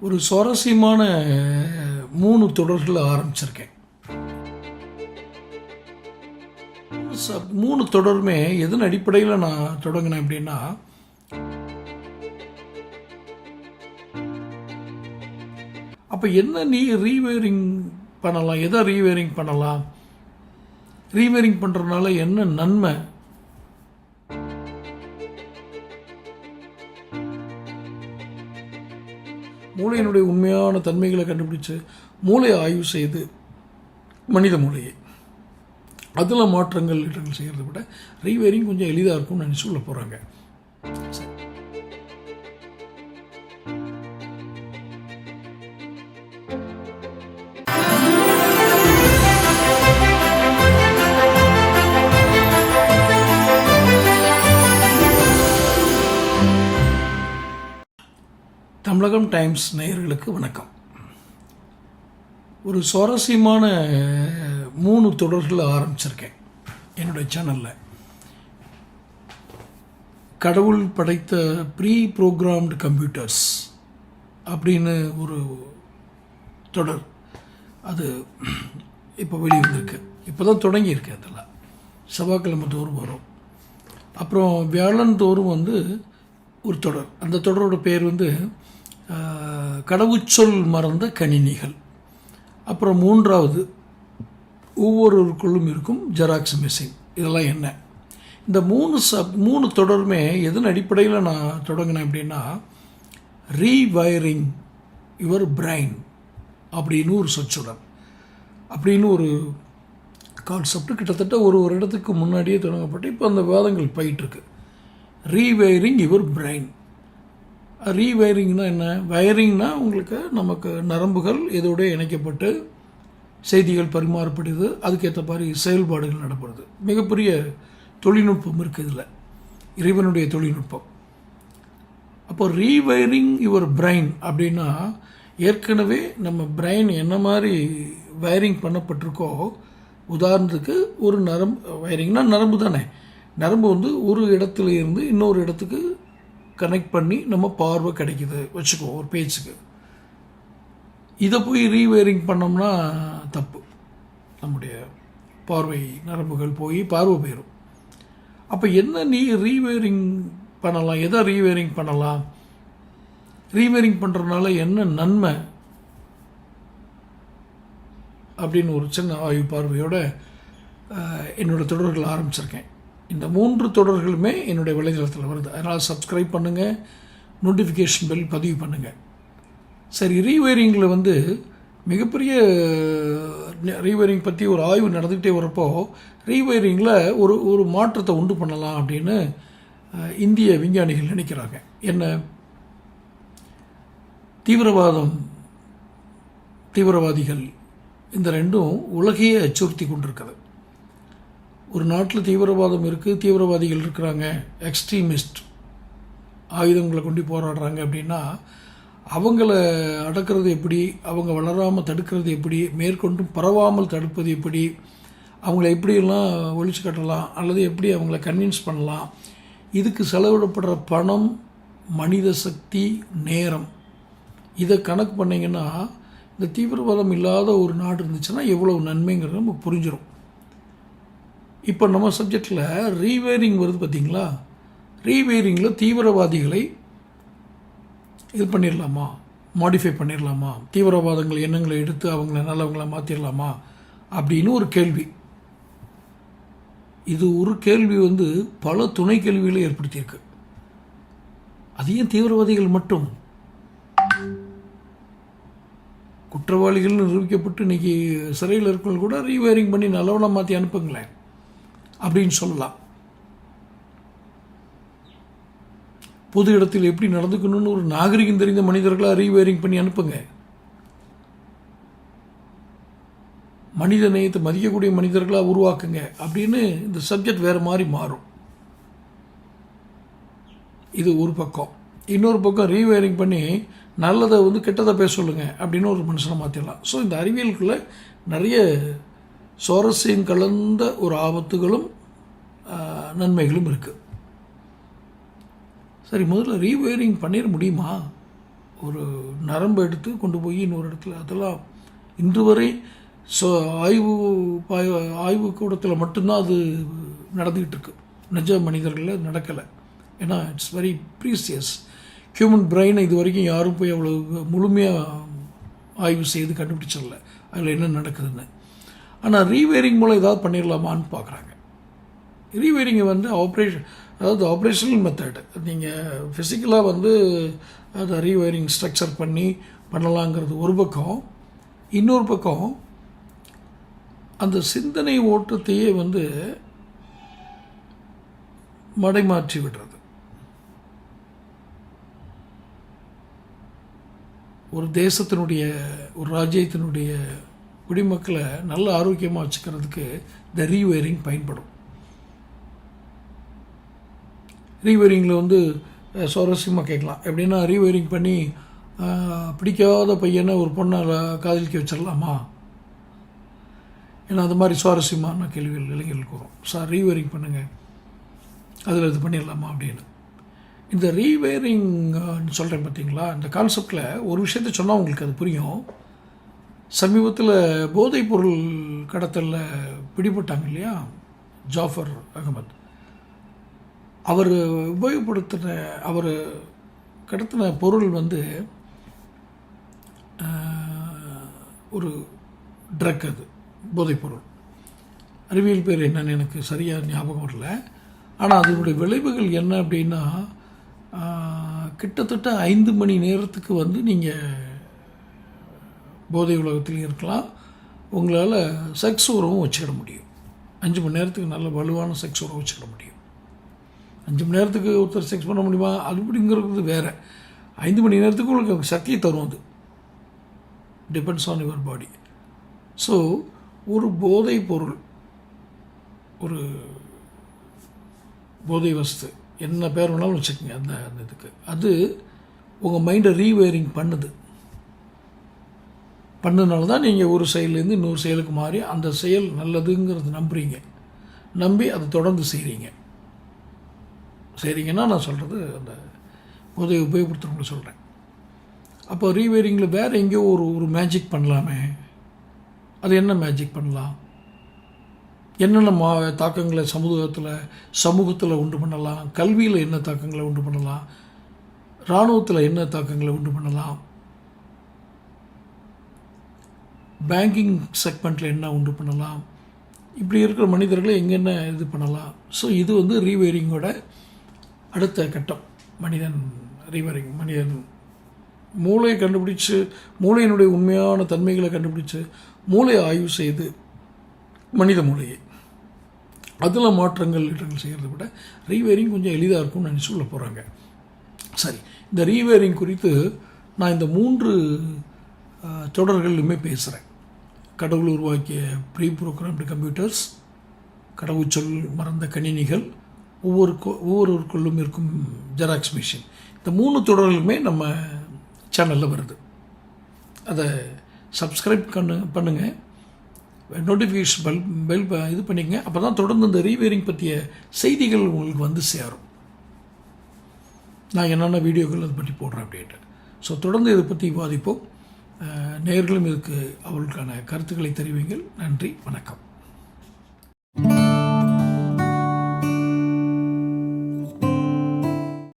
ஒரு சுவாரஸ்யமான மூணு தொடர்களை ஆரம்பிச்சிருக்கேன். மூணு தொடருமே எதன் அடிப்படையில் நான் தொடங்கினேன் அப்படின்னா அப்போ என்ன நீ ரீவேரிங் பண்ணலாம்? எதை ரீவேரிங் பண்ணலாம்? ரீவேரிங் பண்ணுறதுனால என்ன நன்மை மூளையினுடைய உண்மையான தன்மைகளை கண்டுபிடிச்சு மூளையை ஆய்வு செய்து மனித மூளையை. அதில் மாற்றங்கள் செய்கிறத விட ரீவேரிங் கொஞ்சம் எளிதாக இருக்கும்னு நினச்சி உள்ள போகிறாங்க தமிழகம் டைம்ஸ் நேயர்களுக்கு வணக்கம். ஒரு சுவாரஸ்யமான மூணு தொடர்கள் ஆரம்பிச்சிருக்கேன் என்னுடைய சேனலில் கடவுள் படைத்த ப்ரீ ப்ரோக்ராம்டு கம்ப்யூட்டர்ஸ் அப்படின்னு ஒரு தொடர். அது இப்போ வெளிவந்திருக்கு. இப்போ தான் தொடங்கியிருக்கு அதில் செவ்வாய்க்கிழமை தோறும் வரும். அப்புறம் வியாழன் தோறும் வந்து ஒரு தொடர். அந்த தொடரோட பேர் வந்து கடவுச்சொல் மறந்த கணினிகள். அப்புறம் மூன்றாவது ஒவ்வொருவருக்குள்ளும் இருக்கும் ஜெராக்ஸ் மிஸ்ஸிங் இதெல்லாம் என்ன? இந்த மூணு சப் மூணு தொடருமே எதன் அடிப்படையில் நான் தொடங்கினேன் அப்படின்னா ரீவயரிங் யுவர் பிரைன் அப்படின்னு ஒரு சொச்சுடன் அப்படின்னு ஒரு கான்செப்ட் கிட்டத்தட்ட ஒரு ஒரு இடத்துக்கு முன்னாடியே தொடங்கப்பட்டு இப்போ அந்த வாதங்கள் போயிட்டுருக்கு ரீவயரிங் யுவர் பிரைன் ரீவயரிங்னா என்ன? வயரிங்னா உங்களுக்கு நமக்கு நரம்புகள் இதோட இணைக்கப்பட்டு செய்திகள் பரிமாறப்படுது. அதுக்கேற்ற மாதிரி செயல்பாடுகள் நடப்படுது. மிகப்பெரிய தொழில்நுட்பம் இருக்குது இதில். இறைவனுடைய தொழில்நுட்பம். அப்போ ரீவயரிங் யுவர் பிரெயின் அப்படின்னா ஏற்கனவே நம்ம பிரெயின் என்ன மாதிரி வயரிங் பண்ணப்பட்டிருக்கோ உதாரணத்துக்கு ஒரு நரம்பு வயரிங்னா நரம்பு தானே. நரம்பு வந்து ஒரு இடத்துல இருந்து இன்னொரு இடத்துக்கு கனெக்ட் பண்ணி நம்ம பார்வை கிடைக்குது. வச்சுக்கோ ஒரு பேச்சுக்கு. இதை போய் ரீவேரிங் பண்ணோம்னா தப்பு. நம்முடைய பார்வை நரம்புகள் போய் பார்வை போயிடும் அப்போ என்ன நீ ரீவேரிங் பண்ணலாம்? எதை ரீவேரிங் பண்ணலாம்? ரீவேரிங் பண்ணுறதுனால என்ன நன்மை? அப்படின்னு ஒரு சின்ன ஆய்வு பார்வையோட என்னோடய என்னோட தொடர்கள் ஆரம்பிச்சிருக்கேன். இந்த மூன்று தொடர்களுமே என்னுடைய வலைதளத்தில் வருது. அதனால் சப்ஸ்கிரைப் பண்ணுங்கள் நோட்டிஃபிகேஷன் பெல் பதிவு பண்ணுங்கள் சரி ரீவயரிங்கில் வந்து மிகப்பெரிய ரீவயரிங் பற்றி ஒரு ஆய்வு நடந்துக்கிட்டே வரப்போ ரீவயரிங்கில் ஒரு ஒரு மாற்றத்தை உண்டு பண்ணலாம் அப்படின்னு இந்திய விஞ்ஞானிகள் நினைக்கிறாங்க. என்ன? தீவிரவாதம் தீவிரவாதிகள் இந்த ரெண்டும் உலகையே அச்சுறுத்தி கொண்டிருக்குது ஒரு நாட்டில் தீவிரவாதம் இருக்குது தீவிரவாதிகள் இருக்கிறாங்க எக்ஸ்ட்ரீமிஸ்ட் ஆயுதங்களை கொண்டு போராடுறாங்க அப்படின்னா அவங்கள அடக்கிறது எப்படி அவங்க வளராமல் தடுக்கிறது எப்படி மேற்கொண்டும் பரவாமல் தடுப்பது எப்படி அவங்கள எப்படியெல்லாம் ஒழிச்சு கட்டலாம் அல்லது எப்படி அவங்கள கன்வின்ஸ் பண்ணலாம் இதுக்கு செலவிடப்படுற பணம் மனித சக்தி நேரம். இதை கணக்கு பண்ணிங்கன்னா இந்த தீவிரவாதம் இல்லாத ஒரு நாடு இருந்துச்சுன்னா எவ்வளோ நன்மைங்கிறது நமக்கு புரிஞ்சிடும் இப்போ நம்ம சப்ஜெக்டில் ரீவேரிங் வருது பார்த்தீங்களா ரீவேரிங்கில் தீவிரவாதிகளை இது பண்ணிடலாமா மாடிஃபை பண்ணிடலாமா தீவிரவாதங்கள் எண்ணங்களை எடுத்து அவங்கள நல்லவங்கள மாற்றிடலாமா அப்படின்னு ஒரு கேள்வி. இது ஒரு கேள்வி வந்து பல துணை கேள்விகளை ஏற்படுத்தியிருக்கு. அது ஏன் தீவிரவாதிகள் மட்டும்? குற்றவாளிகள் நிரூபிக்கப்பட்டு இன்னைக்கு சிறையில் இருக்கவங்க கூட ரீவேரிங் பண்ணி நல்லவனாக மாற்றி அனுப்புங்களேன். அப்படின்னு சொல்லலாம். பொது இடத்தில் எப்படி நடந்துக்கணும்னு ஒரு நாகரிகம் தெரிந்த மனிதர்களாக ரீவேரிங் பண்ணி அனுப்புங்க. மனித நேயத்தை மதிக்கக்கூடிய மனிதர்களாக உருவாக்குங்க அப்படின்னு இந்த சப்ஜெக்ட் வேறு மாதிரி மாறும். இது ஒரு பக்கம். இன்னொரு பக்கம் ரீவேரிங் பண்ணி நல்லதை வந்து கெட்டதை பேச சொல்லுங்கள் அப்படின்னு ஒரு மனுஷனை மாற்றிடலாம் ஸோ இந்த அறிவியலுக்குள்ளே நிறைய சுவாரஸ்யம் கலந்த ஒரு ஆபத்துகளும் நன்மைகளும் இருக்குது சரி முதல்ல ரீவயரிங் பண்ணிட முடியுமா? ஒரு நரம்பு எடுத்து கொண்டு போய் இன்னொரு இடத்துல அதெல்லாம் இன்று வரை ஸோ ஆய்வு பாய்- ஆய்வு கூடத்தில் மட்டும்தான் அது நடந்துக்கிட்டு இருக்கு. நிஜ மனிதர்களில் நடக்கலை. ஏன்னா இட்ஸ் வெரி ப்ரீசியஸ் ஹியூமன் பிரெயினை இது வரைக்கும் யாரும் போய் அவ்வளோ முழுமையாக ஆய்வு செய்து கண்டுபிடிச்சிடல அதில் என்ன நடக்குதுன்னு. ஆனால் ரீவேரிங் மூலம் ஏதாவது பண்ணிடலாமான்னு பார்க்குறாங்க ரீவேரிங்கை வந்து ஆப்ரேஷன் அதாவது ஆப்ரேஷனல் மெத்தட் நீங்கள் ஃபிசிக்கலாக வந்து அதை ரீவேரிங் ஸ்ட்ரக்சர் பண்ணி பண்ணலாங்கிறது ஒரு பக்கம். இன்னொரு பக்கம் அந்த சிந்தனை ஓட்டத்தையே வந்து மடைமாற்றி விடுறது. ஒரு தேசத்தினுடைய ஒரு ராஜ்யத்தினுடைய குடிமக்களை நல்ல ஆரோக்கியமாக வச்சுக்கிறதுக்கு இந்த ரீவேரிங் பயன்படும். ரீவேரிங்கில் வந்து சுவாரஸ்யமாக கேட்கலாம். எப்படின்னா ரீவேரிங் பண்ணி பிடிக்காத பையனை ஒரு பொண்ணை காதலிக்க வச்சிடலாமா? ஏன்னா அது மாதிரி சுவாரஸ்யமான கேள்விகள் இளைஞர்களுக்கு வரும் சார் ரீவேரிங் பண்ணுங்கள் அதில் இது பண்ணிடலாமா? அப்படின்னு. இந்த ரீவேரிங் சொல்கிறேன் பார்த்தீங்களா இந்த கான்செப்டில் ஒரு விஷயத்த சொன்னால் உங்களுக்கு அது புரியும். சமீபத்தில் போதைப் பொருள் கடத்தலில் பிடிபட்டாங்க இல்லையா? ஜாஃபர் அகமது. அவர் உபயோகப்படுத்தின அவர் கடத்தின பொருள் வந்து ஒரு ட்ரக் அது போதைப்பொருள் அறிவியல் பேர் என்னன்னு எனக்கு சரியாக ஞாபகம் வரல. ஆனால் அதனுடைய விளைவுகள் என்ன அப்படின்னா கிட்டத்தட்ட ஐந்து மணி நேரத்துக்கு வந்து நீங்கள் போதை உலகத்துலையும் இருக்கலாம். உங்களால் செக்ஸ் உறவும் வச்சுக்கிட முடியும். அஞ்சு மணி நேரத்துக்கு நல்ல வலுவான செக்ஸ் உறவு வச்சுக்கிட முடியும். அஞ்சு மணி நேரத்துக்கு ஒருத்தர் செக்ஸ் பண்ண முடியுமா? அது அப்படிங்கிறது வேறு. ஐந்து மணி நேரத்துக்கு உங்களுக்கு சக்தியை தரும் அது. Depends on your body so ஒரு போதை பொருள் ஒரு போதை வஸ்து என்ன பேர் வேணாலும் வச்சுக்கோங்க அந்த அந்த இதுக்கு. அது உங்கள் மைண்டை ரீவேரிங் பண்ணுது. பண்ணதுனால தான் நீங்கள் ஒரு செயல்லேருந்து இன்னொரு செயலுக்கு மாறி அந்த செயல் நல்லதுங்கிறது நம்புறீங்க. நம்பி அதை தொடர்ந்து செய்கிறீங்க செய்கிறீங்கன்னா நான் சொல்கிறது அந்த உதவி உபயோகப்படுத்துகிறவங்கள சொல்கிறேன் அப்போ ரீவேரிங்கில் வேறு எங்கேயோ ஒரு ஒரு மேஜிக் பண்ணலாமே. அது என்ன மேஜிக் பண்ணலாம்? என்னென்ன மா தாக்கங்களை சமூகத்தில் சமூகத்தில் உண்டு பண்ணலாம்? கல்வியில் என்ன தாக்கங்களை உண்டு பண்ணலாம்? இராணுவத்தில் என்ன தாக்கங்களை உண்டு பண்ணலாம்? பேங்கிங் செக்மெண்ட்டில் என்ன உண்டு பண்ணலாம்? இப்படி இருக்கிற மனிதர்களை எங்கென்ன இது பண்ணலாம்? ஸோ இது வந்து ரீவேரிங்கோட அடுத்த கட்டம். மனிதன் ரீவேரிங் மனிதன். மூளையை கண்டுபிடிச்சு மூளையினுடைய உண்மையான தன்மைகளை கண்டுபிடிச்சு மூளையை ஆய்வு செய்து மனித மூளையை. அதில் மாற்றங்கள் இடங்கள் செய்கிறத விட ரீவேரிங் கொஞ்சம் எளிதாக இருக்கும்னு நினச்சி சொல்ல போகிறாங்க சரி இந்த ரீவேரிங் குறித்து நான் இந்த மூன்று தொடர்களிலுமே தொடர்களுமே பேசுகிறேன் கடவுள் உருவாக்கிய ப்ரீ ப்ரோக்ராம்டு கம்ப்யூட்டர்ஸ் கடவுச்சொல் மறந்த கணினிகள் ஒவ்வொரு ஒவ்வொருவருக்குள்ளும் இருக்கும் ஜெராக்ஸ் மிஷின் இந்த மூணு தொடர்களுமே நம்ம சேனலில் வருது. அதை சப்ஸ்கிரைப் பண்ணு பண்ணுங்கள் நோட்டிஃபிகேஷன் பெல் பெல் இது பண்ணிக்கங்க. அப்போ தான் தொடர்ந்து இந்த ரீவேரிங் பற்றிய செய்திகள் உங்களுக்கு வந்து சேரும். நான் என்னென்ன வீடியோக்கள் அதை பற்றி போடுறேன் அப்படின்ட்டு. ஸோ தொடர்ந்து இதை பற்றி விவாதிப்போம். நேர்களும் நேயர்களும் இதுக்கு அவர்களுக்கான கருத்துக்களை தெரிவிங்கள். நன்றி வணக்கம்.